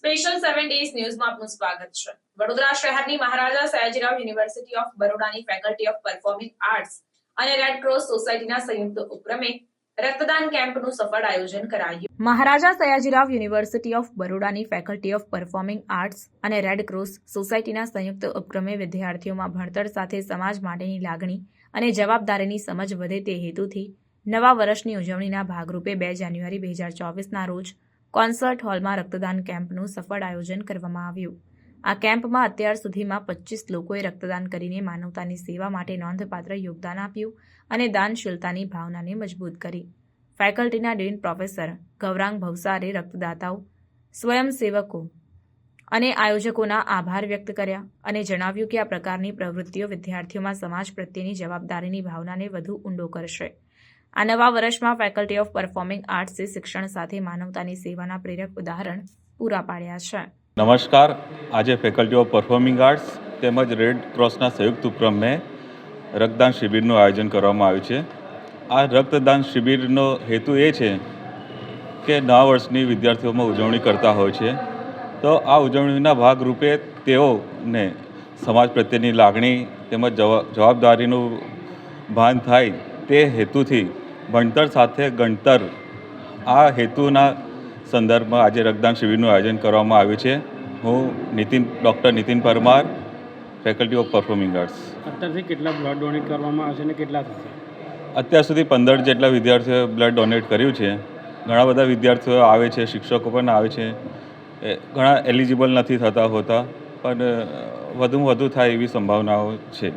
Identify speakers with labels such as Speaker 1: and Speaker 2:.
Speaker 1: Special seven days ન્યૂઝમાં આપનું સ્વાગત છે. વડોદરા શહેરની મહારાજા સયાજીરાવ યુનિવર્સિટી ઓફ બરોડાની ફેકલ્ટી ઓફ પરફોર્મિંગ આર્ટ્સ અને રેડ ક્રોસ સોસાયટીના સંયુક્ત ઉપક્રમે રક્તદાન કેમ્પનું સફળ આયોજન કરાયું. મહારાજા સયાજીરાવ યુનિવર્સિટી ઓફ બરોડાની ફેકલ્ટી ઓફ પરફોર્મિંગ આર્ટ્સ અને રેડ ક્રોસ સોસાયટીના સંયુક્ત ઉપક્રમે વિદ્યાર્થીઓમાં ભણતર સાથે સમાજ માટેની લાગણી અને જવાબદારીની સમજ વધે તે હેતુથી નવા વર્ષની ઉજવણીના ભાગરૂપે બે જાન્યુઆરી બે હજાર ચોવીસના રોજ કોન્સર્ટ હોલમાં રક્તદાન કેમ્પનું સફળ આયોજન કરવામાં આવ્યું. આ કેમ્પમાં અત્યાર સુધીમાં પચીસ લોકોએ રક્તદાન કરીને માનવતાની સેવા માટે નોંધપાત્ર યોગદાન આપ્યું અને દાનશીલતાની ભાવનાને મજબૂત કરી. ફેકલ્ટીના ડીન પ્રોફેસર ગૌરાંગ ભવસારે રક્તદાતાઓ, સ્વયંસેવકો અને આયોજકોના આભાર વ્યક્ત કર્યા અને જણાવ્યું કે આ પ્રકારની પ્રવૃત્તિઓ વિદ્યાર્થીઓમાં સમાજ પ્રત્યેની જવાબદારીની ભાવનાને વધુ ઊંડો કરશે. આ નવા વર્ષમાં ફેકલ્ટી ઓફ પરફોર્મિંગ આર્ટ્સે શિક્ષણ સાથે માનવતાની સેવાના પ્રેરક ઉદાહરણ પૂરા પાડ્યા છે.
Speaker 2: નમસ્કાર. આજે ફેકલ્ટી ઓફ પરફોર્મિંગ આર્ટ્સ તેમજ રેડ ક્રોસના સંયુક્ત ઉપક્રમે રક્તદાન શિબિરનું આયોજન કરવામાં આવ્યું છે. આ રક્તદાન શિબિરનો હેતુ એ છે કે નવા વર્ષની વિદ્યાર્થીઓમાં ઉજવણી કરતા હોય છે. તો આ ઉજવણીના ભાગરૂપે તેઓને સમાજ પ્રત્યેની લાગણી તેમજ જવાબદારીનું ભાન થાય તે હેતુથી ભણતર સાથે ગણતર આ હેતુના સંદર્ભમાં આજે રક્તદાન શિબિરનું આયોજન કરવામાં આવ્યું છે. હું Nitin doctor Nitin Parmar faculty of performing arts.
Speaker 3: અત્યારથી કેટલા બ્લડ ડોનેટ કરવામાં આવશે અને કેટલા થશે?
Speaker 2: અત્યાર સુધી પંદર જેટલા વિદ્યાર્થીઓએ બ્લડ ડોનેટ કર્યું છે. ઘણા બધા વિદ્યાર્થીઓ આવે છે શિક્ષકો પણ આવે છે. એ ઘણા એલિજિબલ નથી થતા હોતા પણ વધુમાં વધુ થાય એવી સંભાવનાઓ છે.